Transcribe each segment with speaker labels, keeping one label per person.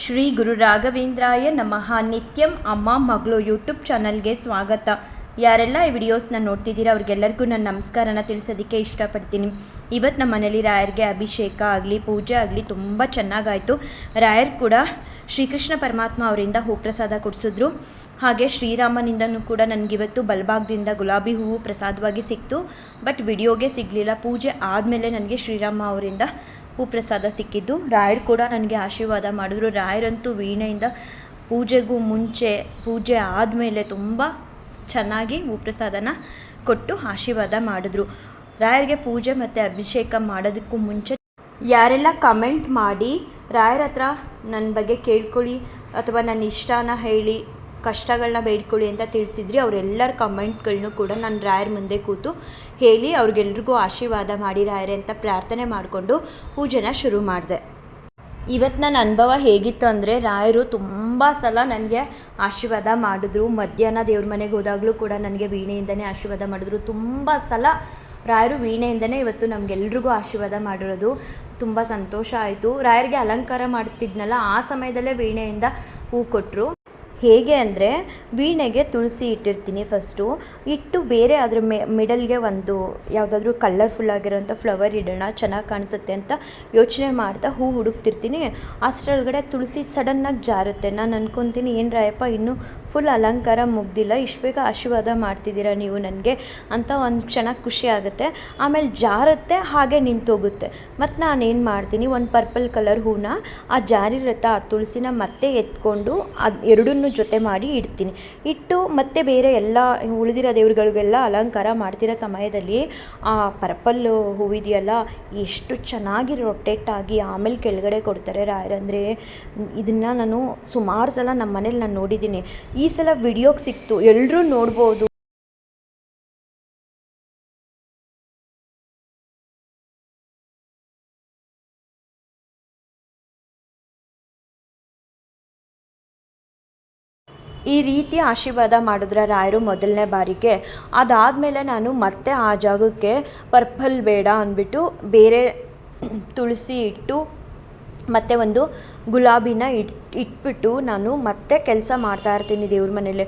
Speaker 1: ಶ್ರೀ ಗುರು ರಾಘವೇಂದ್ರಾಯ ನಮಃ. ನಿತ್ಯಂ ಅಮ್ಮ ಮಗಳು ಯೂಟ್ಯೂಬ್ ಚಾನಲ್ಗೆ ಸ್ವಾಗತ. ಯಾರೆಲ್ಲ ಈ ವಿಡಿಯೋಸ್ನ ನೋಡ್ತಿದ್ದೀರಾ ಅವ್ರಿಗೆಲ್ಲರಿಗೂ ನಾನು ನಮಸ್ಕಾರನ ತಿಳಿಸೋದಕ್ಕೆ ಇಷ್ಟಪಡ್ತೀನಿ. ಇವತ್ತು ನಮ್ಮ ಮನೇಲಿ ರಾಯರ್ಗೆ ಅಭಿಷೇಕ ಆಗಲಿ, ಪೂಜೆ ಆಗಲಿ ತುಂಬ ಚೆನ್ನಾಗಾಯಿತು. ರಾಯರ್ ಕೂಡ ಶ್ರೀಕೃಷ್ಣ ಪರಮಾತ್ಮ ಅವರಿಂದ ಹೂಪ್ರಸಾದ ಕೊಡಿಸಿದ್ರು. ಹಾಗೆ ಶ್ರೀರಾಮನಿಂದನೂ ಕೂಡ ನನಗಿವತ್ತು ಬಲಭಾಗದಿಂದ ಗುಲಾಬಿ ಹೂವು ಪ್ರಸಾದವಾಗಿ ಸಿಕ್ತು. ಬಟ್ ವಿಡಿಯೋಗೆ ಸಿಗಲಿಲ್ಲ. ಪೂಜೆ ಆದಮೇಲೆ ನನಗೆ ಶ್ರೀರಾಮ ಅವರಿಂದ ಹೂಪ್ರಸಾದ ಸಿಕ್ಕಿದ್ದು. ರಾಯರು ಕೂಡ ನನಗೆ ಆಶೀರ್ವಾದ ಮಾಡಿದ್ರು. ರಾಯರಂತೂ ವೀಣೆಯಿಂದ ಪೂಜೆಗೂ ಮುಂಚೆ, ಪೂಜೆ ಆದಮೇಲೆ ತುಂಬ ಚೆನ್ನಾಗಿ ಹೂಪ್ರಸಾದನ ಕೊಟ್ಟು ಆಶೀರ್ವಾದ ಮಾಡಿದ್ರು. ರಾಯರಿಗೆ ಪೂಜೆ ಮತ್ತು ಅಭಿಷೇಕ ಮಾಡೋದಕ್ಕೂ ಮುಂಚೆ ಯಾರೆಲ್ಲ ಕಮೆಂಟ್ ಮಾಡಿ ರಾಯರ ಹತ್ರ ನನ್ನ ಬಗ್ಗೆ ಕೇಳ್ಕೊಳ್ಳಿ ಅಥವಾ ನನ್ನ ಇಷ್ಟನ ಹೇಳಿ ಕಷ್ಟಗಳನ್ನ ಬೇಡ್ಕೊಳ್ಳಿ ಅಂತ ತಿಳಿಸಿದ್ರಿ. ಅವರೆಲ್ಲರ ಕಮೆಂಟ್ಗಳನ್ನೂ ಕೂಡ ನಾನು ರಾಯರ ಮುಂದೆ ಕೂತು ಹೇಳಿ ಅವ್ರಿಗೆಲ್ರಿಗೂ ಆಶೀರ್ವಾದ ಮಾಡಿ ರಾಯರೇ ಅಂತ ಪ್ರಾರ್ಥನೆ ಮಾಡಿಕೊಂಡು ಪೂಜೆನ ಶುರು ಮಾಡಿದೆ. ಇವತ್ತು ನನ್ನ ಅನುಭವ ಹೇಗಿತ್ತು ಅಂದರೆ ರಾಯರು ತುಂಬ ಸಲ ನನಗೆ ಆಶೀರ್ವಾದ ಮಾಡಿದ್ರು. ಮಧ್ಯಾಹ್ನ ದೇವ್ರ ಮನೆಗೆ ಹೋದಾಗಲೂ ಕೂಡ ನನಗೆ ವೀಣೆಯಿಂದನೇ ಆಶೀರ್ವಾದ ಮಾಡಿದ್ರು. ತುಂಬ ಸಲ ರಾಯರು ವೀಣೆಯಿಂದನೇ ಇವತ್ತು ನಮಗೆಲ್ರಿಗೂ ಆಶೀರ್ವಾದ ಮಾಡಿರೋದು. ತುಂಬ ಸಂತೋಷ ಆಯಿತು. ರಾಯರಿಗೆ ಅಲಂಕಾರ ಮಾಡ್ತಿದ್ನಲ್ಲ, ಆ ಸಮಯದಲ್ಲೇ ವೀಣೆಯಿಂದ ಹೂ ಕೊಟ್ಟರು ಹೇಗೆ ಅಂದರೆ ವೀಣೆಗೆ ತುಳಸಿ ಇಟ್ಟಿರ್ತೀನಿ ಫಸ್ಟು. ಇಟ್ಟು ಬೇರೆ ಅದ್ರ ಮೆ, ಮಿಡಲ್ಗೆ ಒಂದು ಯಾವುದಾದ್ರೂ ಕಲರ್ಫುಲ್ ಆಗಿರೋಂಥ ಫ್ಲವರ್ ಇಡೋಣ, ಚೆನ್ನಾಗಿ ಕಾಣಿಸುತ್ತೆ ಅಂತ ಯೋಚನೆ ಮಾಡ್ತಾ ಹೂ ಹುಡುಕ್ತಿರ್ತೀನಿ. ಅಷ್ಟರೊಳಗಡೆ ತುಳಸಿ ಸಡನ್ನಾಗಿ ಜಾರುತ್ತೆ. ನಾನು ಅನ್ಕೊತೀನಿ, ಏನು ರಾಯಪ್ಪ, ಇನ್ನೂ ಫುಲ್ ಅಲಂಕಾರ ಮುಗ್ದಿಲ್ಲ, ಇಷ್ಟು ಬೇಗ ಆಶೀರ್ವಾದ ಮಾಡ್ತಿದ್ದೀರಾ ನೀವು ನನಗೆ? ಅಂತ ಒಂದು ಚೆನ್ನಾಗಿ ಖುಷಿ ಆಗುತ್ತೆ. ಆಮೇಲೆ ಜಾರುತ್ತೆ, ಹಾಗೆ ನಿಂತೋಗುತ್ತೆ. ಮತ್ತು ನಾನು ಏನು ಮಾಡ್ತೀನಿ, ಒಂದು ಪರ್ಪಲ್ ಕಲರ್ ಹೂನ ಆ ಜಾರಿರತ್ತ ಆ ತುಳಸಿನ ಮತ್ತೆ ಎತ್ಕೊಂಡು ಅದು ಎರಡನ್ನೂ ಜೊತೆ ಮಾಡಿ ಇಡ್ತೀನಿ. ಇಟ್ಟು ಮತ್ತೆ ಬೇರೆ ಎಲ್ಲ ಉಳಿದಿರೋ ದೇವ್ರುಗಳಿಗೆಲ್ಲ ಅಲಂಕಾರ ಮಾಡ್ತಿರೋ ಸಮಯದಲ್ಲಿ ಆ ಪರ್ಪಲ್ ಹೂವಿದೆಯಲ್ಲ, ಎಷ್ಟು ಚೆನ್ನಾಗಿ ರೊಟೇಟ್ ಆಗಿ ಆಮೇಲೆ ಕೆಳಗಡೆ ಕೊಡ್ತಾರೆ ರಾಯರಂದರೆ ಇದನ್ನು ನಾನು ಸುಮಾರು ಸಲ ನಮ್ಮ ಮನೇಲಿ ನಾನು ನೋಡಿದ್ದೀನಿ. ಈ ಸಲ ವಿಡಿಯೋಗೆ ಸಿಕ್ತು. ಎಲ್ಲರೂ ನೋಡ್ಬೋದು. ಈ ರೀತಿ ಆಶೀರ್ವಾದ ಮಾಡಿದ್ರೆ ರಾಯರು ಮೊದಲನೇ ಬಾರಿಗೆ. ಅದಾದಮೇಲೆ ನಾನು ಮತ್ತೆ ಆ ಜಾಗಕ್ಕೆ ಪರ್ಪಲ್ ಬೇಡ ಅಂದ್ಬಿಟ್ಟು ಬೇರೆ ತುಳಸಿ ಇಟ್ಟು ಮತ್ತು ಒಂದು ಗುಲಾಬಿನ ಇಟ್, ಇಟ್ಬಿಟ್ಟು ನಾನು ಮತ್ತೆ ಕೆಲಸ ಮಾಡ್ತಾ ಇರ್ತೀನಿ ದೇವ್ರ ಮನೇಲಿ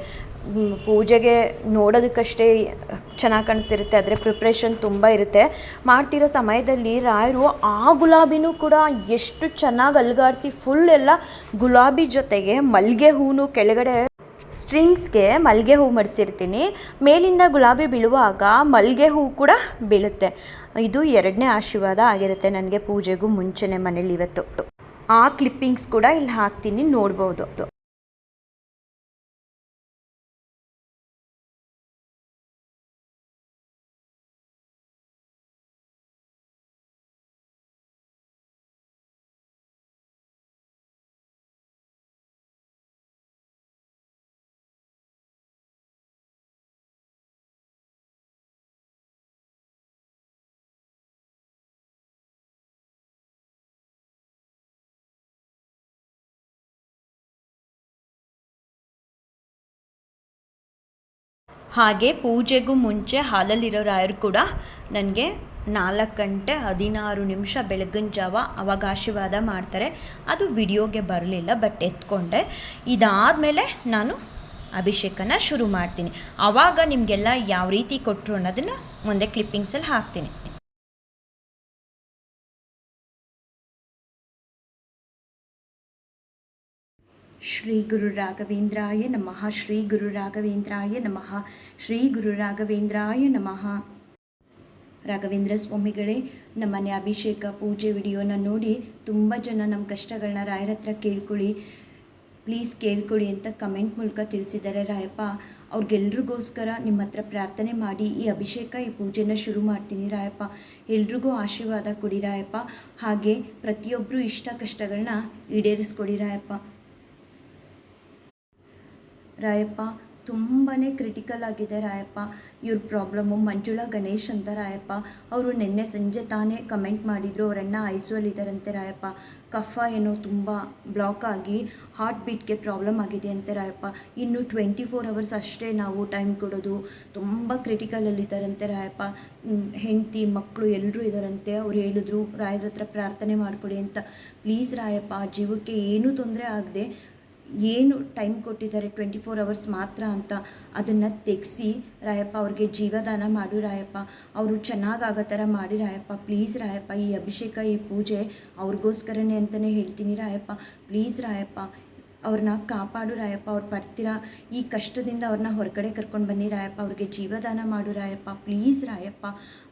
Speaker 1: ಪೂಜೆಗೆ ನೋಡೋದಕ್ಕಷ್ಟೇ ಚೆನ್ನಾಗಿ ಕಾಣಿಸಿರುತ್ತೆ ಆದರೆ ಪ್ರಿಪ್ರೇಷನ್ ತುಂಬ ಇರುತ್ತೆ. ಮಾಡ್ತಿರೋ ಸಮಯದಲ್ಲಿ ರಾಯರು ಆ ಗುಲಾಬಿನೂ ಕೂಡ ಎಷ್ಟು ಚೆನ್ನಾಗಿ ಅಲ್ಗಾಡಿಸಿ ಫುಲ್ ಎಲ್ಲ ಗುಲಾಬಿ ಜೊತೆಗೆ ಮಲ್ಲಿಗೆ ಹೂನು ಕೆಳಗಡೆ ಸ್ಟ್ರಿಂಗ್ಸ್ಗೆ ಮಲ್ಲಿಗೆ ಹೂ ಮಡಿಸಿರ್ತೀನಿ. ಮೇಲಿಂದ ಗುಲಾಬಿ ಬೀಳುವಾಗ ಮಲ್ಲಿಗೆ ಹೂ ಕೂಡ ಬೀಳುತ್ತೆ. ಇದು ಎರಡನೇ ಆಶೀರ್ವಾದ ಆಗಿರುತ್ತೆ ನನಗೆ ಪೂಜೆಗೂ ಮುಂಚೆನೇ ಮನೇಲಿ ಇವತ್ತು. ಆ ಕ್ಲಿಪ್ಪಿಂಗ್ಸ್ ಕೂಡ ಇಲ್ಲಿ ಹಾಕ್ತೀನಿ, ನೋಡ್ಬೋದು. ಹಾಗೆ ಪೂಜೆಗೂ ಮುಂಚೆ ಹಾಲಲ್ಲಿರೋ ರಾಯರು ಕೂಡ ನನಗೆ ನಾಲ್ಕು ಗಂಟೆ ಹದಿನಾರು ನಿಮಿಷ ಬೆಳಗಿನ ಜಾವ ಅವಾಗ ಆಶೀರ್ವಾದ ಮಾಡ್ತಾರೆ. ಅದು ವಿಡಿಯೋಗೆ ಬರಲಿಲ್ಲ, ಬಟ್ ಎತ್ಕೊಂಡೆ. ಇದಾದಮೇಲೆ ನಾನು ಅಭಿಷೇಕನ ಶುರು ಮಾಡ್ತೀನಿ. ಆವಾಗ ನಿಮಗೆಲ್ಲ ಯಾವ ರೀತಿ ಕೊಟ್ಟರು ಅನ್ನೋದನ್ನು ಮುಂದೆ ಕ್ಲಿಪ್ಪಿಂಗ್ಸಲ್ಲಿ ಹಾಕ್ತೀನಿ. ಶ್ರೀ ಗುರು ರಾಘವೇಂದ್ರಾಯ ನಮಃ, ಶ್ರೀ ಗುರು ರಾಘವೇಂದ್ರಾಯ ನಮಃ, ಶ್ರೀ ಗುರು ರಾಘವೇಂದ್ರಾಯ ನಮಃ. ರಾಘವೇಂದ್ರ ಸ್ವಾಮಿಗಳೇ ನಮ್ಮನೆ ಅಭಿಷೇಕ ಪೂಜೆ ವಿಡಿಯೋನ ನೋಡಿ ತುಂಬ ಜನ ನಮ್ಮ ಕಷ್ಟಗಳನ್ನ ರಾಯರ ಹತ್ರ ಕೇಳ್ಕೊಳ್ಳಿ. ಪ್ಲೀಸ್ ಕೇಳ್ಕೊಳ್ಳಿ ಅಂತ ಕಮೆಂಟ್ ಮೂಲಕ ತಿಳಿಸಿದ್ದಾರೆ ರಾಯಪ್ಪ. ಅವ್ರಿಗೆಲ್ರಿಗೋಸ್ಕರ ನಿಮ್ಮ ಹತ್ರ ಪ್ರಾರ್ಥನೆ ಮಾಡಿ ಈ ಅಭಿಷೇಕ, ಈ ಪೂಜೆನ ಶುರು ಮಾಡ್ತೀನಿ ರಾಯಪ್ಪ. ಎಲ್ರಿಗೂ ಆಶೀರ್ವಾದ ಕೊಡಿ ರಾಯಪ್ಪ. ಹಾಗೆ ಪ್ರತಿಯೊಬ್ಬರು ಇಷ್ಟ ಕಷ್ಟಗಳನ್ನ ಈಡೇರಿಸ್ಕೊಡಿ ರಾಯಪ್ಪ. ರಾಯಪ್ಪ ತುಂಬಾ ಕ್ರಿಟಿಕಲ್ ಆಗಿದೆ ರಾಯಪ್ಪ. ಇವ್ರ ಪ್ರಾಬ್ಲಮ್ಮು ಮಂಜುಳಾ, ಗಣೇಶ್ ಅಂತ ರಾಯಪ್ಪ. ಅವರು ನಿನ್ನೆ ಸಂಜೆ ತಾನೇ ಕಮೆಂಟ್ ಮಾಡಿದರು ಅವರಣ್ಣ ಇದ್ದಾರಂತೆ ರಾಯಪ್ಪ. ಕಫ ಏನೋ ತುಂಬ ಬ್ಲಾಕ್ ಆಗಿ ಹಾರ್ಟ್ ಬೀಟ್ಗೆ ಪ್ರಾಬ್ಲಮ್ ಆಗಿದೆ ಅಂತೆ ರಾಯಪ್ಪ. ಇನ್ನು ಟ್ವೆಂಟಿ ಫೋರ್ ಅವರ್ಸ್ ಅಷ್ಟೇ ನಾವು ಟೈಮ್ ಕೊಡೋದು. ತುಂಬ ಕ್ರಿಟಿಕಲಲ್ಲಿದ್ದಾರಂತೆ ರಾಯಪ್ಪ. ಹೆಂಡತಿ ಮಕ್ಕಳು ಎಲ್ಲರೂ ಇದ್ದಾರಂತೆ. ಅವ್ರು ಹೇಳಿದ್ರು, ರಾಯರ ಹತ್ರ ಪ್ರಾರ್ಥನೆ ಮಾಡಿಕೊಡಿ ಅಂತ. ಪ್ಲೀಸ್ ರಾಯಪ್ಪ ಜೀವಕ್ಕೆ ಏನೂ ತೊಂದರೆ ಆಗದೆ ಏನು ಟೈಮ್ ಕೊಟ್ಟಿದ್ದಾರೆ ಟ್ವೆಂಟಿ ಫೋರ್ ಅವರ್ಸ್ ಮಾತ್ರ ಅಂತ ಅದನ್ನು ತೆಗೆಸಿ, ರಾಯಪ್ಪ ಅವ್ರಿಗೆ ಜೀವದಾನ ಮಾಡು ರಾಯಪ್ಪ. ಅವರು ಚೆನ್ನಾಗಾಗೋ ಥರ ಮಾಡಿ ರಾಯಪ್ಪ. ಪ್ಲೀಸ್ ರಾಯಪ್ಪ, ಈ ಅಭಿಷೇಕ, ಈ ಪೂಜೆ ಅವ್ರಿಗೋಸ್ಕರನೇ ಅಂತಲೇ ಹೇಳ್ತೀನಿ ರಾಯಪ್ಪ. ಪ್ಲೀಸ್ ರಾಯಪ್ಪ ಅವ್ರನ್ನ ಕಾಪಾಡು ರಾಯಪ್ಪ. ಅವ್ರು ಪಡ್ತೀರಾ ಈ ಕಷ್ಟದಿಂದ ಅವ್ರನ್ನ ಹೊರಗಡೆ ಕರ್ಕೊಂಡು ಬನ್ನಿ ರಾಯಪ್ಪ. ಅವ್ರಿಗೆ ಜೀವದಾನ ಮಾಡು ರಾಯಪ್ಪ. ಪ್ಲೀಸ್ ರಾಯಪ್ಪ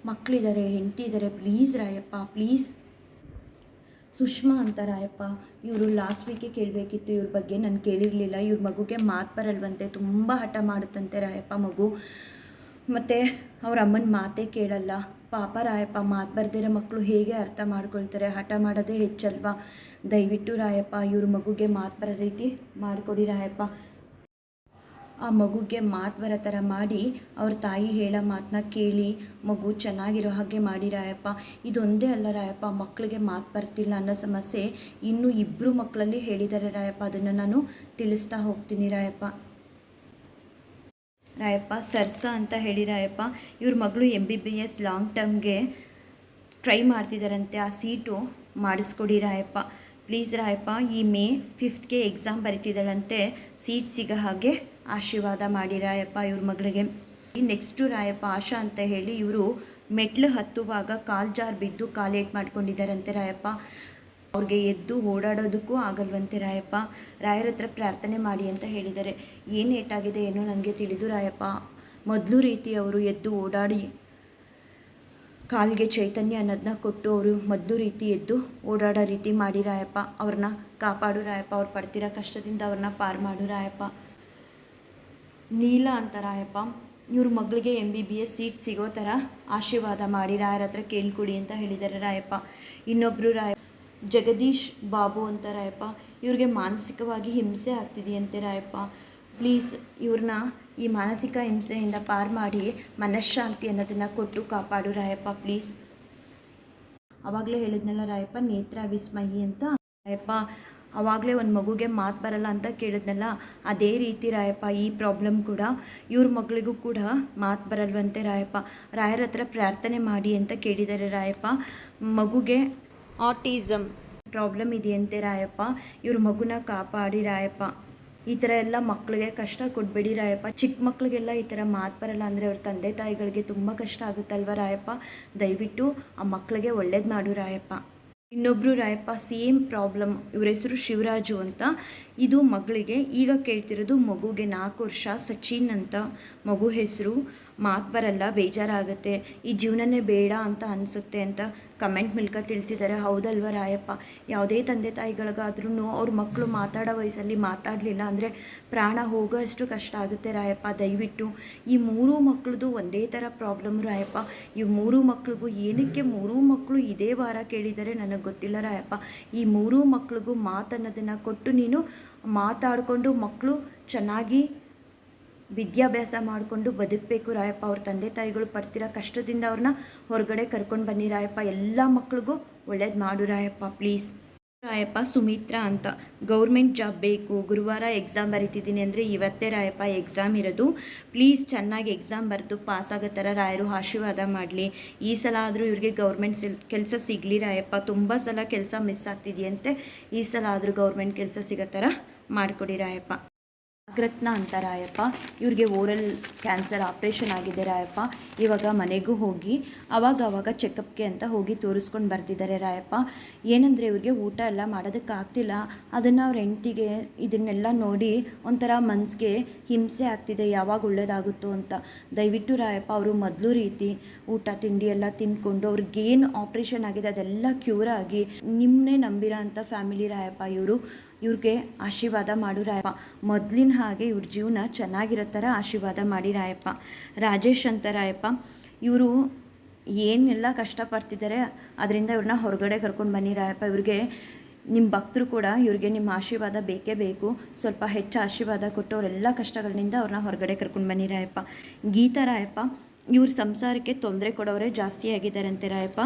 Speaker 1: ಮಕ್ಕಳಿದ್ದಾರೆ ಹೆಂಡತಿ ಇದ್ದಾರೆ ಪ್ಲೀಸ್ ರಾಯಪ್ಪ. ಪ್ಲೀಸ್ ಸುಷ್ಮಾ ಅಂತ ರಾಯಪ್ಪ ಇವರು ಲಾಸ್ಟ್ ವೀಕೆ ಕೇಳಬೇಕಿತ್ತು, ಇವ್ರ ಬಗ್ಗೆ ನಾನು ಕೇಳಿರಲಿಲ್ಲ. ಇವ್ರ ಮಗುಗೆ ಮಾತು ಬರಲ್ವಂತೆ, ತುಂಬ ಹಠ ಮಾಡುತ್ತಂತೆ ರಾಯಪ್ಪ ಮಗು. ಮತ್ತು ಅವ್ರ ಅಮ್ಮನ ಮಾತೇ ಕೇಳಲ್ಲ. ಪಾಪ ರಾಯಪ್ಪ, ಮಾತು ಬರ್ದಿರೋ ಮಕ್ಕಳು ಹೇಗೆ ಅರ್ಥ ಮಾಡ್ಕೊಳ್ತಾರೆ? ಹಠ ಮಾಡೋದೇ ಹೆಚ್ಚಲ್ವಾ? ದಯವಿಟ್ಟು ರಾಯಪ್ಪ, ಇವ್ರ ಮಗುಗೆ ಮಾತು ಬರೋ ರೀತಿ ಮಾಡಿಕೊಡಿ ರಾಯಪ್ಪ. ಆ ಮಗುಗೆ ಮಾತು ಬರೋ ಥರ ಮಾಡಿ ಅವ್ರ ತಾಯಿ ಹೇಳೋ ಮಾತನ್ನ ಕೇಳಿ, ಮಗು ಚೆನ್ನಾಗಿರೋ ಹಾಗೆ ಮಾಡಿ ರಾಯಪ್ಪ. ಇದೊಂದೇ ಅಲ್ಲ ರಾಯಪ್ಪ ಮಕ್ಕಳಿಗೆ ಮಾತು ಬರ್ತಿಲ್ಲ ಅನ್ನೋ ಸಮಸ್ಯೆ ಇನ್ನೂ ಇಬ್ಬರು ಮಕ್ಕಳಲ್ಲಿ ಹೇಳಿದ್ದಾರೆ ರಾಯಪ್ಪ. ಅದನ್ನು ನಾನು ತಿಳಿಸ್ತಾ ಹೋಗ್ತೀನಿ ರಾಯಪ್ಪ. ರಾಯಪ್ಪ, ಸರ್ಸ ಅಂತ ಹೇಳಿ ರಾಯಪ್ಪ. ಇವ್ರ ಮಗಳು M B B S long ಟರ್ಮ್ಗೆ try ಮಾಡ್ತಿದ್ದಾರಂತೆ ಆ ಸೀಟು ಮಾಡಿಸ್ಕೊಡಿ ರಾಯಪ್ಪ. ಪ್ಲೀಸ್ ರಾಯಪ್ಪ, ಈ ಮೇ ಫಿಫ್ತ್ಗೆ ಎಕ್ಸಾಮ್ ಬರೀತಿದ್ದಾಳಂತೆ. ಸೀಟ್ ಸಿಗೋ ಹಾಗೆ ಆಶೀರ್ವಾದ ಮಾಡಿ ರಾಯಪ್ಪ ಇವ್ರ ಮಗಳಿಗೆ. ನೆಕ್ಸ್ಟು ರಾಯಪ್ಪ ಆಶಾ ಅಂತ ಹೇಳಿ ಇವರು ಮೆಟ್ಲು ಹತ್ತುವಾಗ ಕಾಲು ಜಾರ್ ಬಿದ್ದು ಕಾಲೇಟ್ ಮಾಡ್ಕೊಂಡಿದ್ದಾರಂತೆ ರಾಯಪ್ಪ. ಅವ್ರಿಗೆ ಎದ್ದು ಓಡಾಡೋದಕ್ಕೂ ಆಗಲ್ವಂತೆ ರಾಯಪ್ಪ. ರಾಯರ ಹತ್ರ ಪ್ರಾರ್ಥನೆ ಮಾಡಿ ಅಂತ ಹೇಳಿದ್ದಾರೆ. ಏನು ಏಟಾಗಿದೆ ಏನೋ ನನಗೆ ತಿಳಿದು ರಾಯಪ್ಪ. ಮೊದಲು ರೀತಿ ಅವರು ಎದ್ದು ಓಡಾಡಿ ಕಾಲಿಗೆ ಚೈತನ್ಯ ಅನ್ನೋದನ್ನ ಕೊಟ್ಟು ಅವರು ಮೊದಲು ರೀತಿ ಎದ್ದು ಓಡಾಡೋ ರೀತಿ ಮಾಡಿ ರಾಯಪ್ಪ. ಅವ್ರನ್ನ ಕಾಪಾಡು ರಾಯಪ್ಪ. ಅವ್ರು ಪಡ್ತಿರೋ ಕಷ್ಟದಿಂದ ಅವ್ರನ್ನ ಪಾರು ಮಾಡು ರಾಯಪ್ಪ. ನೀಲ ಅಂತ ರಾಯಪ್ಪ ಇವ್ರ ಮಗಳಿಗೆ M B B S seat ಸಿಗೋ ಥರ ಆಶೀರ್ವಾದ ಮಾಡಿ ರಾಯರ ಹತ್ರ ಕೇಳ್ಕೊಡಿ ಅಂತ ಹೇಳಿದ್ದಾರೆ ರಾಯಪ್ಪ. ಇನ್ನೊಬ್ಬರು ರಾಯ ಜಗದೀಶ್ ಬಾಬು ಅಂತ ರಾಯಪ್ಪ ಇವ್ರಿಗೆ ಮಾನಸಿಕವಾಗಿ ಹಿಂಸೆ ಆಗ್ತಿದೆಯಂತೆ ರಾಯಪ್ಪ. ಪ್ಲೀಸ್ ಇವ್ರನ್ನ ಈ ಮಾನಸಿಕ ಹಿಂಸೆಯಿಂದ ಪಾರು ಮಾಡಿ ಮನಃಶಾಂತಿ ಅನ್ನೋದನ್ನು ಕೊಟ್ಟು ಕಾಪಾಡು ರಾಯಪ್ಪ ಪ್ಲೀಸ್. ಆವಾಗಲೇ ಹೇಳಿದ್ನಲ್ಲ ರಾಯಪ್ಪ, ನೇತ್ರ ವಿಸ್ಮಯಿ ಅಂತ. ರಾಯಪ್ಪ ಆವಾಗಲೇ ಒಂದು ಮಗುಗೆ ಮಾತು ಬರಲ್ಲ ಅಂತ ಕೇಳಿದ್ನಲ್ಲ, ಅದೇ ರೀತಿ ರಾಯಪ್ಪ, ಈ ಪ್ರಾಬ್ಲಮ್ ಕೂಡ ಇವ್ರ ಮಗಳಿಗೂ ಕೂಡ ಮಾತು ಬರಲ್ವಂತೆ ರಾಯಪ್ಪ. ರಾಯರ ಹತ್ರ ಪ್ರಾರ್ಥನೆ ಮಾಡಿ ಅಂತ ಕೇಳಿದ್ದಾರೆ ರಾಯಪ್ಪ. ಮಗುಗೆ ಆಟಿಸಮ್ ಪ್ರಾಬ್ಲಮ್ ಇದೆಯಂತೆ ರಾಯಪ್ಪ. ಇವ್ರ ಮಗುನ ಕಾಪಾಡಿ ರಾಯಪ್ಪ. ಈ ಥರ ಎಲ್ಲ ಮಕ್ಕಳಿಗೆ ಕಷ್ಟ ಕೊಡಬೇಡಿ ರಾಯಪ್ಪ. ಚಿಕ್ಕ ಮಕ್ಕಳಿಗೆಲ್ಲ ಈ ಥರ ಮಾತು ಬರಲ್ಲ ಅಂದರೆ ಅವ್ರ ತಂದೆ ತಾಯಿಗಳಿಗೆ ತುಂಬ ಕಷ್ಟ ಆಗುತ್ತಲ್ವ ರಾಯಪ್ಪ? ದಯವಿಟ್ಟು ಆ ಮಕ್ಕಳಿಗೆ ಒಳ್ಳೇದು ಮಾಡು ರಾಯಪ್ಪ. ಇನ್ನೊಬ್ಬರು ರಾಯಪ್ಪ ಸೇಮ್ ಪ್ರಾಬ್ಲಮ್ ಇವ್ರ ಹೆಸರು ಶಿವರಾಜು ಅಂತ. ಇದು ಮಗಳಿಗೆ, ಈಗ ಕೇಳ್ತಿರೋದು ಮಗುಗೆ ನಾಲ್ಕು ವರ್ಷ, ಸಚಿನ್ ಅಂತ. ಮಗು ಹೆಸರು, ಮಾತು ಬರಲ್ಲ, ಬೇಜಾರಾಗುತ್ತೆ. ಈ ಜೀವನನೇ ಬೇಡ ಅಂತ ಅನಿಸುತ್ತೆ ಅಂತ ಕಮೆಂಟ್ ಮೂಲಕ ತಿಳಿಸಿದ್ದಾರೆ. ಹೌದಲ್ವ ರಾಯಪ್ಪ? ಯಾವುದೇ ತಂದೆ ತಾಯಿಗಳಿಗಾದ್ರೂ ಅವ್ರ ಮಕ್ಕಳು ಮಾತಾಡೋ ವಯಸ್ಸಲ್ಲಿ ಮಾತಾಡಲಿಲ್ಲ ಅಂದರೆ ಪ್ರಾಣ ಹೋಗೋಷ್ಟು ಕಷ್ಟ ಆಗುತ್ತೆ ರಾಯಪ್ಪ. ದಯವಿಟ್ಟು ಈ ಮೂರೂ ಮಕ್ಕಳದು ಒಂದೇ ಥರ ಪ್ರಾಬ್ಲಮ್ ರಾಯಪ್ಪ. ಈ ಮೂರೂ ಮಕ್ಳಿಗೂ ಏನಕ್ಕೆ ಮೂರೂ ಮಕ್ಕಳು ಇದೇ ವಾರ ಕೇಳಿದರೆ ನನಗೆ ಗೊತ್ತಿಲ್ಲ ರಾಯಪ್ಪ. ಈ ಮೂರೂ ಮಕ್ಳಿಗೂ ಮಾತನ್ನೋದನ್ನು ಕೊಟ್ಟು ನೀನು ಮಾತಾಡಿಕೊಂಡು ಮಕ್ಕಳು ಚೆನ್ನಾಗಿ ವಿದ್ಯಾಭ್ಯಾಸ ಮಾಡಿಕೊಂಡು ಬದುಕಬೇಕು ರಾಯಪ್ಪ ಅವ್ರ ತಂದೆ ತಾಯಿಗಳು ಪಡ್ತಿರೋ ಕಷ್ಟದಿಂದ ಅವ್ರನ್ನ ಹೊರಗಡೆ ಕರ್ಕೊಂಡು ಬನ್ನಿ ರಾಯಪ್ಪ. ಎಲ್ಲ ಮಕ್ಳಿಗೂ ಒಳ್ಳೇದು ಮಾಡು ರಾಯಪ್ಪ ಪ್ಲೀಸ್ ರಾಯಪ್ಪ ಸುಮಿತ್ರಾ ಅಂತ. ಗೌರ್ಮೆಂಟ್ ಜಾಬ್ ಬೇಕು. ಗುರುವಾರ ಎಕ್ಸಾಮ್ ಬರೀತಿದ್ದೀನಿ ಅಂದರೆ ಇವತ್ತೇ ರಾಯಪ್ಪ ಎಕ್ಸಾಮ್ ಇರೋದು. ಪ್ಲೀಸ್ ಚೆನ್ನಾಗಿ ಎಕ್ಸಾಮ್ ಬರೆದು ಪಾಸ್ ಆಗೋ ಥರ ರಾಯರು ಆಶೀರ್ವಾದ ಮಾಡಲಿ. ಈ ಸಲ ಆದರೂ ಇವ್ರಿಗೆ ಗೌರ್ಮೆಂಟ್ ಸಿಲ್ ಕೆಲಸ ಸಿಗಲಿ ರಾಯಪ್ಪ. ತುಂಬ ಸಲ ಕೆಲಸ ಮಿಸ್ ಆಗ್ತಿದೆಯಂತೆ. ಈ ಸಲ ಆದರೂ ಗೌರ್ಮೆಂಟ್ ಕೆಲಸ ಸಿಗೋ ಥರ ಮಾಡಿಕೊಡಿ ರಾಯಪ್ಪ. ನಾಗರತ್ನ ಅಂತ ರಾಯಪ್ಪ ಇವ್ರಿಗೆ ಓರಲ್ ಕ್ಯಾನ್ಸರ್ ಆಪ್ರೇಷನ್ ಆಗಿದೆ ರಾಯಪ್ಪ ಇವಾಗ ಮನೆಗೂ ಹೋಗಿ, ಅವಾಗ ಅವಾಗ ಚೆಕಪ್ಗೆ ಅಂತ ಹೋಗಿ ತೋರಿಸ್ಕೊಂಡು ಬರ್ತಿದ್ದಾರೆ ರಾಯಪ್ಪ. ಏನಂದರೆ ಇವ್ರಿಗೆ ಊಟ ಎಲ್ಲ ಮಾಡೋದಕ್ಕಾಗ್ತಿಲ್ಲ ಅದನ್ನು ಅವ್ರ ಹೆಂಡ್ತಿಗೆ ಇದನ್ನೆಲ್ಲ ನೋಡಿ ಒಂಥರ ಮನಸ್ಸಿಗೆ ಹಿಂಸೆ ಆಗ್ತಿದೆ, ಯಾವಾಗ ಒಳ್ಳೇದಾಗುತ್ತೋ ಅಂತ. ದಯವಿಟ್ಟು ರಾಯಪ್ಪ, ಅವರು ಮೊದಲು ರೀತಿ ಊಟ, ತಿಂಡಿ ಎಲ್ಲ ತಿಂದ್ಕೊಂಡು ಅವ್ರಿಗೇನು ಆಪ್ರೇಷನ್ ಆಗಿದೆ ಅದೆಲ್ಲ ಕ್ಯೂರ್ ಆಗಿ ನಿಮ್ಮನ್ನೇ ನಂಬಿರೋ ಅಂಥ ಫ್ಯಾಮಿಲಿ ರಾಯಪ್ಪ ಇವರು. ಇವ್ರಿಗೆ ಆಶೀರ್ವಾದ ಮಾಡು ರಾಯಪ್ಪ. ಮೊದಲಿನ ಹಾಗೆ ಇವ್ರ ಜೀವನ ಚೆನ್ನಾಗಿರೋ ಥರ ಆಶೀರ್ವಾದ ಮಾಡಿ ರಾಯಪ್ಪ. ರಾಜೇಶ್ ಅಂತ ರಾಯಪ್ಪ, ಇವರು ಏನೆಲ್ಲ ಕಷ್ಟಪಡ್ತಿದ್ದಾರೆ ಅದರಿಂದ ಇವ್ರನ್ನ ಹೊರಗಡೆ ಕರ್ಕೊಂಡು ಬನ್ನಿ ರಾಯಪ್ಪ. ಇವ್ರಿಗೆ ನಿಮ್ಮ ಭಕ್ತರು ಕೂಡ ಇವ್ರಿಗೆ ನಿಮ್ಮ ಆಶೀರ್ವಾದ ಬೇಕೇ ಬೇಕು. ಸ್ವಲ್ಪ ಹೆಚ್ಚು ಆಶೀರ್ವಾದ ಕೊಟ್ಟು ಅವರೆಲ್ಲ ಕಷ್ಟಗಳಿಂದ ಅವ್ರನ್ನ ಹೊರಗಡೆ ಕರ್ಕೊಂಡು ಬನ್ನಿ ರಾಯಪ್ಪ. ಗೀತಾ ರಾಯಪ್ಪ, ಇವ್ರ ಸಂಸಾರಕ್ಕೆ ತೊಂದರೆ ಕೊಡೋರೇ ಜಾಸ್ತಿ ಆಗಿದ್ದಾರಂತೆ ರಾಯಪ್ಪ.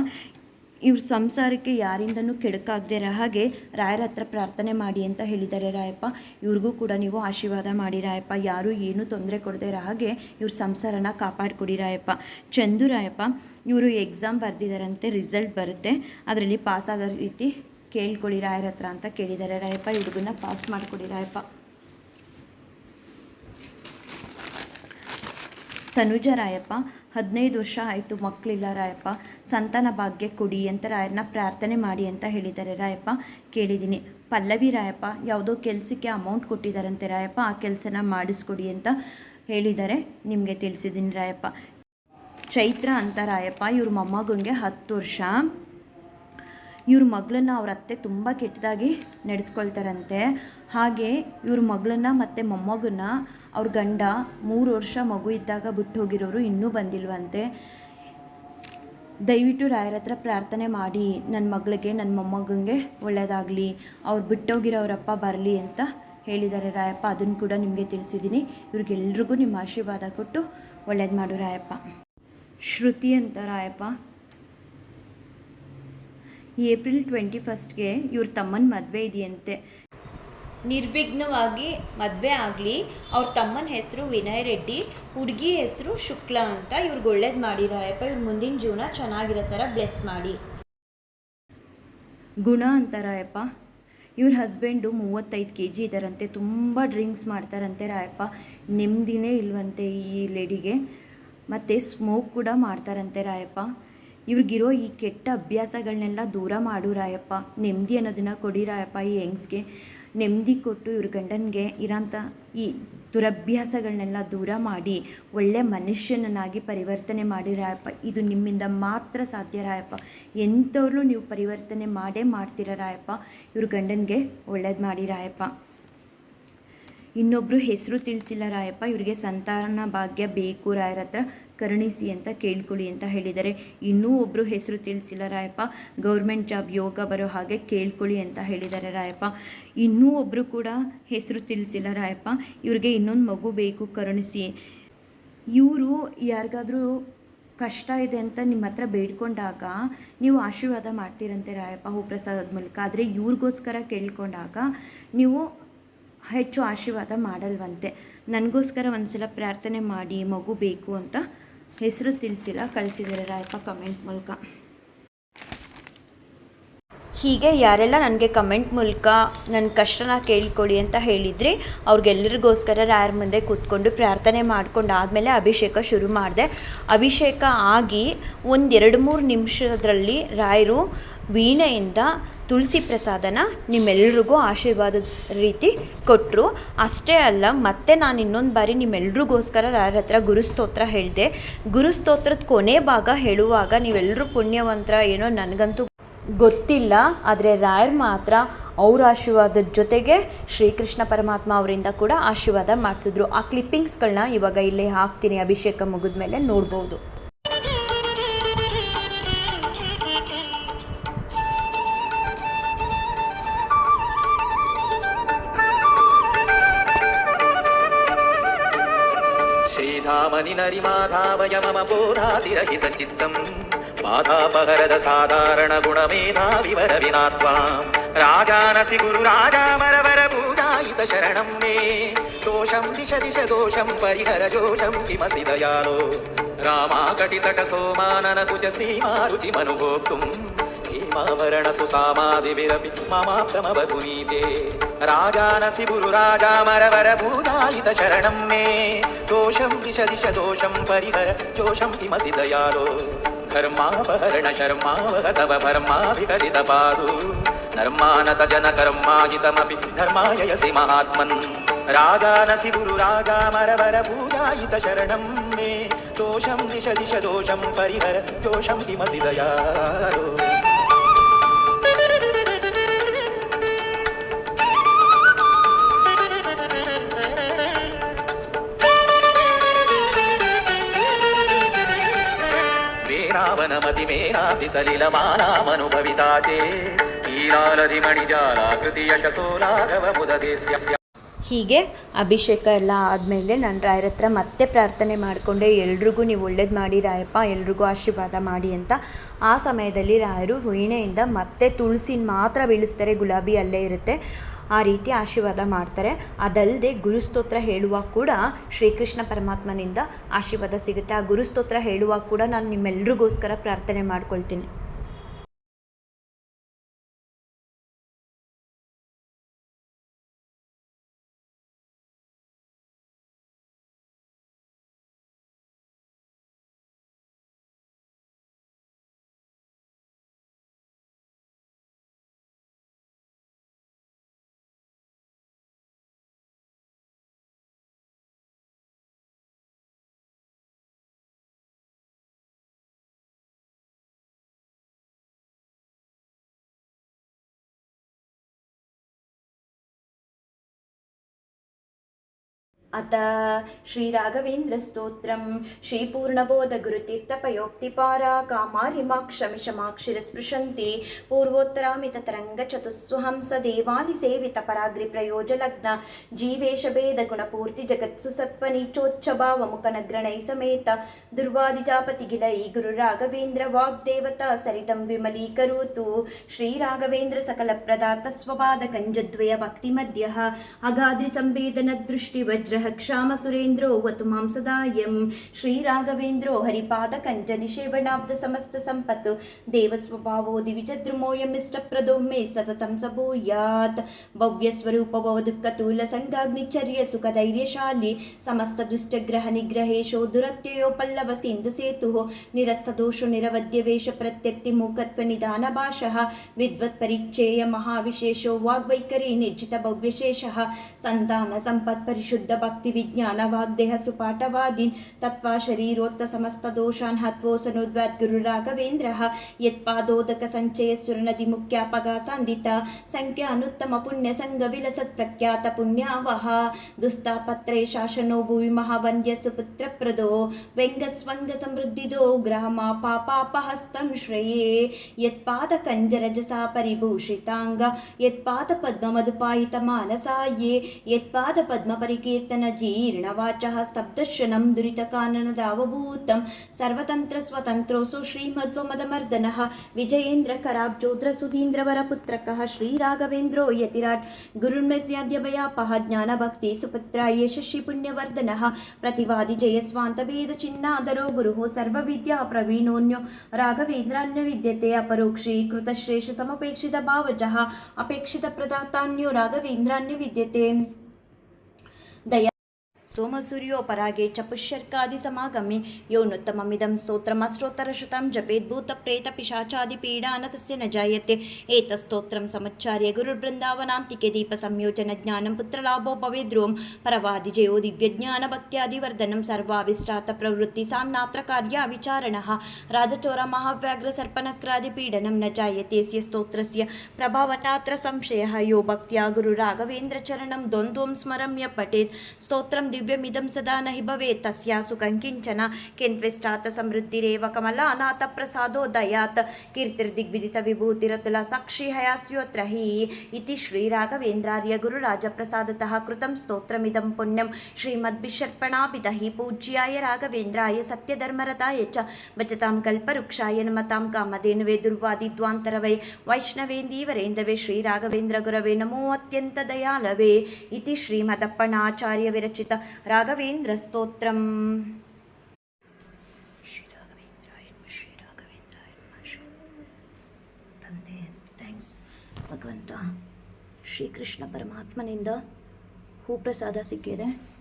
Speaker 1: ಇವ್ರ ಸಂಸಾರಕ್ಕೆ ಯಾರಿಂದನೂ ಕೆಡುಕಾಗದೇ ಇರೋ ಹಾಗೆ ರಾಯರ ಹತ್ರ ಪ್ರಾರ್ಥನೆ ಮಾಡಿ ಅಂತ ಹೇಳಿದ್ದಾರೆ ರಾಯಪ್ಪ. ಇವ್ರಿಗೂ ಕೂಡ ನೀವು ಆಶೀರ್ವಾದ ಮಾಡಿ ರಾಯಪ್ಪ. ಯಾರೂ ಏನೂ ತೊಂದರೆ ಕೊಡದೇ ಇರೋ ಹಾಗೆ ಇವ್ರ ಸಂಸಾರನ ಕಾಪಾಡಿಕೊಡಿ ರಾಯಪ್ಪ. ಚಂದು ರಾಯಪ್ಪ, ಇವರು ಎಕ್ಸಾಮ್ ಬರೆದಿದ್ದಾರಂತೆ ರಿಸಲ್ಟ್ ಬರುತ್ತೆ. ಅದರಲ್ಲಿ ಪಾಸ್ ಆಗೋ ರೀತಿ ಕೇಳ್ಕೊಳ್ಳಿ ರಾಯರ ಹತ್ರ ಅಂತ ಕೇಳಿದ್ದಾರೆ ರಾಯಪ್ಪ. ಹುಡುಗನ್ನ ಪಾಸ್ ಮಾಡಿಕೊಡಿ ರಾಯಪ್ಪ. ತನುಜ ರಾಯಪ್ಪ, ಹದಿನೈದು ವರ್ಷ ಆಯಿತು ಮಕ್ಕಳಿಲ್ಲ ರಾಯಪ್ಪ. ಸಂತಾನ ಭಾಗ್ಯ ಕೊಡಿ ಅಂತ ರಾಯರನ್ನ ಪ್ರಾರ್ಥನೆ ಮಾಡಿ ಅಂತ ಹೇಳಿದ್ದಾರೆ. ರಾಯಪ್ಪ, ಕೇಳಿದ್ದೀನಿ. ಪಲ್ಲವಿ ರಾಯಪ್ಪ, ಯಾವುದೋ ಕೆಲಸಕ್ಕೆ ಅಮೌಂಟ್ ಕೊಟ್ಟಿದ್ದಾರಂತೆ ರಾಯಪ್ಪ, ಆ ಕೆಲಸನ ಮಾಡಿಸ್ಕೊಡಿ ಅಂತ ಹೇಳಿದ್ದಾರೆ. ನಿಮಗೆ ತಿಳಿಸಿದ್ದೀನಿ ರಾಯಪ್ಪ. ಚೈತ್ರ ಅಂತ ರಾಯಪ್ಪ, ಇವ್ರ ಮೊಮ್ಮಗಂಗೆ ಹತ್ತು ವರ್ಷ. ಇವ್ರ ಮಗಳನ್ನ ಅವ್ರ ಅತ್ತೆ ತುಂಬ ಕೆಟ್ಟದಾಗಿ ನಡೆಸ್ಕೊಳ್ತಾರಂತೆ. ಹಾಗೆ ಇವ್ರ ಮಗಳನ್ನ ಮತ್ತು ಮೊಮ್ಮಗನ್ನ ಅವ್ರ ಗಂಡ ಮೂರು ವರ್ಷ ಮಗು ಇದ್ದಾಗ ಬಿಟ್ಟು ಹೋಗಿರೋರು ಇನ್ನೂ ಬಂದಿಲ್ವಂತೆ. ದಯವಿಟ್ಟು ರಾಯರ ಹತ್ರ ಪ್ರಾರ್ಥನೆ ಮಾಡಿ ನನ್ನ ಮಗಳಿಗೆ ನನ್ನ ಮೊಮ್ಮಗಂಗೆ ಒಳ್ಳೆಯದಾಗಲಿ ಅವ್ರು ಬಿಟ್ಟೋಗಿರೋರಪ್ಪ ಬರಲಿ ಅಂತ ಹೇಳಿದ್ದಾರೆ ರಾಯಪ್ಪ. ಅದನ್ನು ಕೂಡ ನಿಮಗೆ ತಿಳಿಸಿದ್ದೀನಿ ಇವ್ರಿಗೆಲ್ರಿಗೂ ನಿಮ್ಮ ಆಶೀರ್ವಾದ ಕೊಟ್ಟು ಒಳ್ಳೇದು ಮಾಡು ರಾಯಪ್ಪ. ಶ್ರುತಿ ಅಂತ ರಾಯಪ್ಪ. ಏಪ್ರಿಲ್ ಟ್ವೆಂಟಿ ಫಸ್ಟ್ಗೆ ಇವ್ರ ತಮ್ಮನ ಮದುವೆ ಇದೆಯಂತೆ. ನಿರ್ವಿಘ್ನವಾಗಿ ಮದುವೆ ಆಗಲಿ, ಅವ್ರ ತಮ್ಮನ ಹೆಸರು ವಿನಯ್ ರೆಡ್ಡಿ, ಹುಡುಗಿ ಹೆಸರು ಶುಕ್ಲಾ ಅಂತ ಇವ್ರಿಗೆ ಒಳ್ಳೇದು ಮಾಡಿರಾಯಪ್ಪ ಇವ್ರ ಮುಂದಿನ ಜೀವನ ಚೆನ್ನಾಗಿರೋ ಥರ ಬ್ಲೆಸ್ ಮಾಡಿ. ಗುಣ ಅಂತ ರಾಯಪ್ಪ ಇವ್ರ ಹಸ್ಬೆಂಡು ಮೂವತ್ತೈದು ಕೆ ಜಿ ಇದ್ದಾರಂತೆ ತುಂಬ ಡ್ರಿಂಕ್ಸ್ ಮಾಡ್ತಾರಂತೆ ರಾಯಪ್ಪ. ನೆಮ್ಮದಿನೇ ಇಲ್ವಂತೆ ಈ ಲೇಡಿಗೆ. ಮತ್ತು ಸ್ಮೋಕ್ ಕೂಡ ಮಾಡ್ತಾರಂತೆ ರಾಯಪ್ಪ. ಇವ್ರಿಗಿರೋ ಈ ಕೆಟ್ಟ ಅಭ್ಯಾಸಗಳನ್ನೆಲ್ಲ ದೂರ ಮಾಡು ರಾಯಪ್ಪ. ನೆಮ್ಮದಿ ಅನ್ನೋದನ್ನು ಕೊಡಿ ರಾಯಪ್ಪ ಈ ಹೆಂಗ್ಸ್ಗೆ ನೆಮ್ಮದಿ ಕೊಟ್ಟು ಇವ್ರ ಗಂಡನಿಗೆ ಇರೋಂಥ ಈ ದುರಭ್ಯಾಸಗಳನ್ನೆಲ್ಲ ದೂರ ಮಾಡಿ ಒಳ್ಳೆ ಮನುಷ್ಯನನ್ನಾಗಿ ಪರಿವರ್ತನೆ ಮಾಡಿ ರಾಯಪ್ಪ ಇದು ನಿಮ್ಮಿಂದ ಮಾತ್ರ ಸಾಧ್ಯ ರಾಯಪ್ಪ ಎಂಥವ್ರು ನೀವು ಪರಿವರ್ತನೆ ಮಾಡೇ ಮಾಡ್ತೀರ ರಾಯಪ್ಪ ಇವ್ರ ಗಂಡನಿಗೆ ಒಳ್ಳೇದು ಮಾಡಿ ರಾಯಪ್ಪ ಇನ್ನೊಬ್ಬರು ಹೆಸರು ತಿಳಿಸಿಲ್ಲ ರಾಯಪ್ಪ, ಇವರಿಗೆ ಸಂತಾನ ಭಾಗ್ಯ ಬೇಕು, ರಾಯರ ಹತ್ರ ಕರುಣಿಸಿ ಅಂತ ಕೇಳ್ಕೊಳ್ಳಿ ಅಂತ ಹೇಳಿದ್ದಾರೆ. ಇನ್ನೂ ಒಬ್ಬರು ಹೆಸರು ತಿಳಿಸಿಲ್ಲ ರಾಯಪ್ಪ, ಗೌರ್ಮೆಂಟ್ ಜಾಬ್ ಯೋಗ ಬರೋ ಹಾಗೆ ಕೇಳ್ಕೊಳ್ಳಿ ಅಂತ ಹೇಳಿದ್ದಾರೆ ರಾಯಪ್ಪ. ಇನ್ನೂ ಒಬ್ಬರು ಕೂಡ ಹೆಸರು ತಿಳಿಸಿಲ್ಲ ರಾಯಪ್ಪ, ಇವ್ರಿಗೆ ಇನ್ನೊಂದು ಮಗು ಬೇಕು, ಕರುಣಿಸಿ. ಇವರು ಯಾರಿಗಾದರೂ ಕಷ್ಟ ಇದೆ ಅಂತ ನಿಮ್ಮ ಹತ್ರ ಬೇಡ್ಕೊಂಡಾಗ ನೀವು ಆಶೀರ್ವಾದ ಮಾಡ್ತೀರಂತೆ ರಾಯಪ್ಪ, ಹೂಪ್ರಸಾದದ ಮೂಲಕ. ಆದರೆ ಇವ್ರಿಗೋಸ್ಕರ ಕೇಳ್ಕೊಂಡಾಗ ನೀವು ಹೆಚ್ಚು ಆಶೀರ್ವಾದ ಮಾಡಲ್ವಂತೆ. ನನಗೋಸ್ಕರ ಒಂದ್ಸಲ ಪ್ರಾರ್ಥನೆ ಮಾಡಿ, ಮಗು ಬೇಕು ಅಂತ ಹೆಸರು ತಿಳಿಸಿಲ್ಲ. ಕಳಿಸಿದ್ದಾರೆ ರಾಯಪ್ಪ ಕಮೆಂಟ್ ಮೂಲಕ. ಹೀಗೆ ಯಾರೆಲ್ಲ ನನಗೆ ಕಮೆಂಟ್ ಮೂಲಕ ನನ್ನ ಕಷ್ಟನ ಕೇಳ್ಕೊಳ್ಳಿ ಅಂತ ಹೇಳಿದ್ರಿ, ಅವ್ರಿಗೆಲ್ಲರಿಗೋಸ್ಕರ ರಾಯರ ಮುಂದೆ ಕೂತ್ಕೊಂಡು ಪ್ರಾರ್ಥನೆ ಮಾಡ್ಕೊಂಡು ಆದಮೇಲೆ ಅಭಿಷೇಕ ಶುರು ಮಾಡಿದೆ. ಅಭಿಷೇಕ ಆಗಿ ಒಂದೆರಡು ಮೂರು ನಿಮಿಷದಲ್ಲಿ ರಾಯರು ವೀಣೆಯಿಂದ ತುಳಸಿ ಪ್ರಸಾದನ ನಿಮ್ಮೆಲ್ರಿಗೂ ಆಶೀರ್ವಾದದ ರೀತಿ ಕೊಟ್ಟರು ಅಷ್ಟೇ ಅಲ್ಲ, ಮತ್ತೆ ನಾನು ಇನ್ನೊಂದು ಬಾರಿ ನಿಮ್ಮೆಲ್ರಿಗೋಸ್ಕರ ರಾಯರ ಹತ್ರ ಗುರುಸ್ತೋತ್ರ ಹೇಳಿದೆ. ಗುರುಸ್ತೋತ್ರದ ಕೊನೆ ಭಾಗ ಹೇಳುವಾಗ ನೀವೆಲ್ಲರೂ ಪುಣ್ಯವಂತರ ಏನೋ ನನಗಂತೂ ಗೊತ್ತಿಲ್ಲ, ಆದರೆ ರಾಯರ್ ಮಾತ್ರ ಅವ್ರ ಆಶೀರ್ವಾದದ ಜೊತೆಗೆ ಶ್ರೀಕೃಷ್ಣ ಪರಮಾತ್ಮ ಅವರಿಂದ ಕೂಡ ಆಶೀರ್ವಾದ ಮಾಡಿಸಿದ್ರು. ಆ ಕ್ಲಿಪ್ಪಿಂಗ್ಸ್ಗಳನ್ನ ಇವಾಗ ಇಲ್ಲೇ ಹಾಕ್ತೀನಿ, ಅಭಿಷೇಕ ಮುಗಿದ ಮೇಲೆ ನೋಡ್ಬೋದು.
Speaker 2: హరి మాధావయ మమ బోధాతిరహిత చిత్తం బాధాపహరద సాధారణ గుణమేధా వివర వినాత్వాం రాజానసి గురు రాజామరవర పూజాయిత శరణం మే. దోషం దిశ దిశ దోషం పరిహర జోషం కిమసి దయాలో. రామాకటితట సోమానన కుజ సీమారుచి మనుభోక్తుం భీమాభరణ సుసామాదివిరపి మమాప్తమవధునీతే రాజానసిగురు రాజామరవర భూదాయిత శరణం మే దోషం దిశ దిశ దోషం పరిహర దోషం కిమసి దయాలో ధర్మాపహరణ శర్మావహ తవ భర్మాభికరిత పాదు నర్మానత జన కర్మాజితమపి ధర్మాయసి మహాత్మన్ రాజానసి గురు రాజామరవర భూజాయిత శరణం మే దోషం దిశ దిశ దోషం పరిహర దోషం కిమసి దయాలో ದಯಾಲೋ ಮತಿ ಮೇನಾತಿ ಸಲಿಲಮಾನಾಮನುಭವಿತಾ ಚೇ ಮಣಿಜಾಲ ಕೃತಿ ಯಶಸೋ ರಾಘವ ಮುದದೇಸ್ಯ
Speaker 1: ಹೀಗೆ ಅಭಿಷೇಕ ಎಲ್ಲ ಆದಮೇಲೆ ನಾನು ರಾಯರ ಹತ್ರ ಮತ್ತೆ ಪ್ರಾರ್ಥನೆ ಮಾಡಿಕೊಂಡೆ, ಎಲ್ರಿಗೂ ನೀವು ಒಳ್ಳೇದು ಮಾಡಿ ರಾಯಪ್ಪ, ಎಲ್ರಿಗೂ ಆಶೀರ್ವಾದ ಮಾಡಿ ಅಂತ. ಆ ಸಮಯದಲ್ಲಿ ರಾಯರು ವೀಣೆಯಿಂದ ಮತ್ತೆ ತುಳಸಿನ ಮಾತ್ರ ಬೀಳಿಸ್ತಾರೆ, ಗುಲಾಬಿ ಅಲ್ಲೇ ಇರುತ್ತೆ. ಆ ರೀತಿ ಆಶೀರ್ವಾದ ಮಾಡ್ತಾರೆ. ಅದಲ್ಲದೆ ಗುರುಸ್ತೋತ್ರ ಹೇಳುವಾಗ ಕೂಡ ಶ್ರೀಕೃಷ್ಣ ಪರಮಾತ್ಮನಿಂದ ಆಶೀರ್ವಾದ ಸಿಗುತ್ತೆ. ಆ ಗುರುಸ್ತೋತ್ರ ಹೇಳುವಾಗ ಕೂಡ ನಾನು ನಿಮ್ಮೆಲ್ರಿಗೋಸ್ಕರ ಪ್ರಾರ್ಥನೆ ಮಾಡ್ಕೊಳ್ತೀನಿ. अथ श्रीराघवेन्द्रस्तोत्रं श्रीपूर्णबोधगुरुतीर्थपयोक्तिपारा कामारिमाक्षमिषमाक्षिरस्पृशन्ति पूर्वोत्तरामिततरङ्गचतुस्वहंस देवालिसेवितपराग्रिप्रयोजलग्न जीवेशभेदगुणपूर्तिजगत्सु सत्त्वनीचोच्चभावमुखनग्रणैः समेत दुर्वादिजापतिगिलै गुरुराघवेन्द्र वाग्देवता सरितं विमलीकरोतु క్షామసురేంద్ರೋ వతు మాంసదాయం. శ్రీరాఘవేంద్రో హరిపాదకంఠ నిషేవణాబ్ద సమస్త సంపత్. దేవస్వభావో దివిచద్రుమోయమిష్టప్రదో మే సతతం సభూయాత్. భవ్యస్వరూప భవదుఃఖతూల సంగాగ్నిచర్య సుఖధైర్యశాలి. సమస్త దుష్టగ్రహ నిగ్రహేషో దురత్యయో పల్లవ సింధు సేతు. నిరస్తదోషు నిరవద్యవేష ప్రత్యర్థి మూకత్వ నిధాన భాష. విద్వత్ పరిచ్ఛేయ మహావిశేషో వాగ్వైఖరి నిర్జిత భవ్యశేష. సంతాన సంపత్ పరిశుద్ధ भक्तिविज्ञानवाग्देह सुपाठवादीन् तत्त्वा शरीरोत्तसमस्तदोषान् हत्वो सनुद्वद्गुरुराघवेन्द्रः यत्पादोदकसञ्चयसुरनदिमुख्यापगासान्दिता सङ्ख्यानुत्तमपुण्यसङ्गविलसत्प्रख्यातपुण्यावः दुस्तापत्रे शासनो भूमि महावंद्य सुपुत्र प्रदो व्यंग भुवि महावन्द्यसुपुत्रप्रदो व्यङ्गस्वङ्गसमृद्धिदो ग्रहमापापापहस्तं श्रेये। यत्पाद कंजरजसा परिभूषितांग यत्पाद पद्म मधुपाहित मानसा ये यत्पाद पद्म परिकीर्तन कीर्तनजीर्णवाचः स्तब्धशनं दुरितकाननदावभूतं सर्वतन्त्रस्वतन्त्रोऽसौ श्रीमध्वमदमर्दनः विजयेन्द्रकराब्जोद्रसुधीन्द्रवरपुत्रकः श्रीराघवेन्द्रो यतिराट् गुरुन्मस्याद्यभयापः ज्ञानभक्ति सुपुत्राय यशस्विपुण्यवर्धनः प्रतिवादिजयस्वान्तभेदचिन्नादरो गुरुः सर्वविद्याप्रवीणोऽन्यो अपेक्षित अपरोक्षीकृतश्रेष्ठसमपेक्षितभावजः अपेक्षितप्रदातान्यो राघवेन्द्रान्यविद्यते дає सोमसूर्योपरागे च पुष्यर्कादिसमागमे योनुत्तममिदं स्तोत्रमष्टोत्तरशतं जपेत् भूतप्रेतपिशाचादिपीडा न तस्य न जायते एतस्तोत्रं समुच्चार्य गुरुर्बृन्दावनान्तिके दीपसंयोजनज्ञानं पुत्रलाभो भवेद्ध्रुवं परवादिजयो दिव्यज्ञानभक्त्यादिवर्धनं सर्वाभिष्टातप्रवृत्तिसान्नात्र कार्याविचारणः राजचोरमहाव्याघ्रसर्पनक्रादिपीडनं न जायते यस्य स्तोत्रस्य प्रभावनात्र संशयः यो भक्त्या गुरुराघवेन्द्रचरणं द्वन्द्वं स्मरम्य पठेत् स्तोत्रं ದಿವ್ಯಮಿದಂ ಸದಾ ನಹಿ ಭವೇತ್ ತಸ್ಯಾಸು ಕಂಕಿಂಚನ ಕೆನ್ವೆಷ್ಟಾತ ಸಮೃದ್ಧಿರೇವ ಕಮಲ ಅನಾಥ ಪ್ರಸಾದೋ ದಯಾತ್ ಕೀರ್ತಿರ್ದಿಗ್ವಿದಿತ ವಿಭೂತಿರತುಲ ಸಾಕ್ಷಿ ಹಯಾಸ್ಯೋತ್ರ ಹಿ ಇತಿ ಶ್ರೀರಾಘವೇಂದ್ರಾರ್ಯ ಗುರುರಾಜಪ್ರಸಾದತಃ ಕೃತಂ ಸ್ತೋತ್ರಮಿದಂ ಪುಣ್ಯಂ ಶ್ರೀಮದ್ಭಿಷರ್ಪಣಾಭಿತ ಹಿ ಪೂಜ್ಯಾಯ ರಾಘವೇಂದ್ರಾಯ ಸತ್ಯಧರ್ಮರತಾಯ ಚ ಬಚತಾಂ ಕಲ್ಪವೃಕ್ಷಾಯ ನಮತಾಂ ಕಾಮಧೇನುವೆ ದುರ್ವಾದಿದ್ವಾಂತರವೈ ವೈಷ್ಣವೇಂದೀವರೇಂದವೆ ಶ್ರೀರಾಘವೇಂದ್ರ ಗುರವೇ ನಮೋ ಅತ್ಯಂತ ದಯಾಲವೇ ಇತಿ ಶ್ರೀಮದಪ್ಪಣಾಚಾರ್ಯ ವಿರಚಿತ ನಮಃ, ಶ್ರೀ- ತಂದೆ ಥ್ಯಾಂಕ್ಸ್ ಭಗವಂತ ಶ್ರೀಕೃಷ್ಣ ಪರಮಾತ್ಮನಿಂದ ಹೂಪ್ರಸಾದ ಸಿಕ್ಕಿದೆ.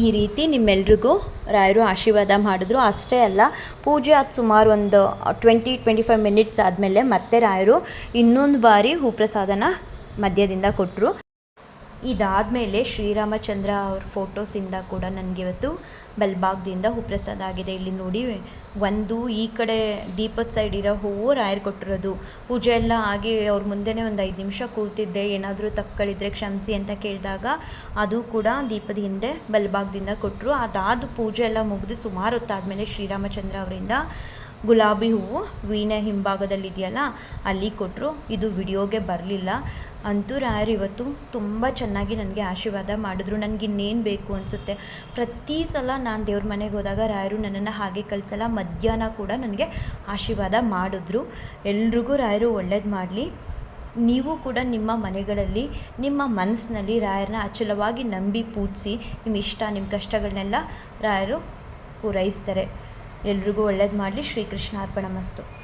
Speaker 1: ಈ ರೀತಿ ನಿಮ್ಮೆಲ್ರಿಗೂ ರಾಯರು ಆಶೀರ್ವಾದ ಮಾಡಿದ್ರು. ಅಷ್ಟೇ ಅಲ್ಲ, ಪೂಜೆ ಅದು ಸುಮಾರು ಒಂದು ಟ್ವೆಂಟಿ ಟ್ವೆಂಟಿ ಫೈವ್ ಮಿನಿಟ್ಸ್ ಆದಮೇಲೆ ಮತ್ತೆ ರಾಯರು ಇನ್ನೊಂದು ಬಾರಿ ಹೂಪ್ರಸಾದನ ಮಧ್ಯದಿಂದ ಕೊಟ್ಟರು ಇದಾದಮೇಲೆ ಶ್ರೀರಾಮಚಂದ್ರ ಅವ್ರ ಫೋಟೋಸಿಂದ ಕೂಡ ನನಗೆ ಇವತ್ತು ಬಲ್ಬಾಗ್ದಿಂದ ಹೂಪ್ರಸಾದ ಆಗಿದೆ. ಇಲ್ಲಿ ನೋಡಿ, ಒಂದು ಈ ಕಡೆ ದೀಪದ ಸೈಡ್ ಇರೋ ಹೂವು ರಾಯರ್ ಕೊಟ್ಟಿರೋದು. ಪೂಜೆ ಎಲ್ಲ ಆಗಿ ಅವ್ರ ಮುಂದೆನೇ ಒಂದು ಐದು ನಿಮಿಷ ಕೂತಿದ್ದೆ. ಏನಾದರೂ ತಪ್ಪುಗಳಿದ್ರೆ ಕ್ಷಮಿಸಿ ಅಂತ ಕೇಳಿದಾಗ ಅದು ಕೂಡ ದೀಪದ ಹಿಂದೆ ಬಲ್ಭಾಗದಿಂದ ಕೊಟ್ಟರು ಅದಾದ ಪೂಜೆ ಎಲ್ಲ ಮುಗಿದು ಸುಮಾರು ಹೊತ್ತಾದಮೇಲೆ ಶ್ರೀರಾಮಚಂದ್ರ ಅವರಿಂದ ಗುಲಾಬಿ ಹೂವು ವೀಣೆ ಹಿಂಭಾಗದಲ್ಲಿದೆಯಲ್ಲ, ಅಲ್ಲಿ ಕೊಟ್ಟರು ಇದು ವಿಡಿಯೋಗೆ ಬರಲಿಲ್ಲ. ಅಂತೂ ರಾಯರು ಇವತ್ತು ತುಂಬ ಚೆನ್ನಾಗಿ ನನಗೆ ಆಶೀರ್ವಾದ ಮಾಡಿದ್ರು. ನನಗೆ ಇನ್ನೇನು ಬೇಕು ಅನಿಸುತ್ತೆ. ಪ್ರತಿ ಸಲ ನಾನು ದೇವ್ರ ಮನೆಗೆ ಹೋದಾಗ ರಾಯರು ನನ್ನನ್ನು ಹಾಗೆ ಕಳಿಸಲ್ಲ. ಮಧ್ಯಾಹ್ನ ಕೂಡ ನನಗೆ ಆಶೀರ್ವಾದ ಮಾಡಿದ್ರು. ಎಲ್ರಿಗೂ ರಾಯರು ಒಳ್ಳೇದು ಮಾಡಲಿ. ನೀವು ಕೂಡ ನಿಮ್ಮ ಮನೆಗಳಲ್ಲಿ, ನಿಮ್ಮ ಮನಸ್ಸಿನಲ್ಲಿ ರಾಯರನ್ನ ಅಚಲವಾಗಿ ನಂಬಿ ಪೂಜಿಸಿ ನಿಮ್ಮ ಇಷ್ಟ ನಿಮ್ಮ ಕಷ್ಟಗಳನ್ನೆಲ್ಲ ರಾಯರು ಪೂರೈಸ್ತಾರೆ. ಎಲ್ರಿಗೂ ಒಳ್ಳೇದು ಮಾಡಲಿ. ಶ್ರೀಕೃಷ್ಣ ಅರ್ಪಣ ಮಸ್ತು.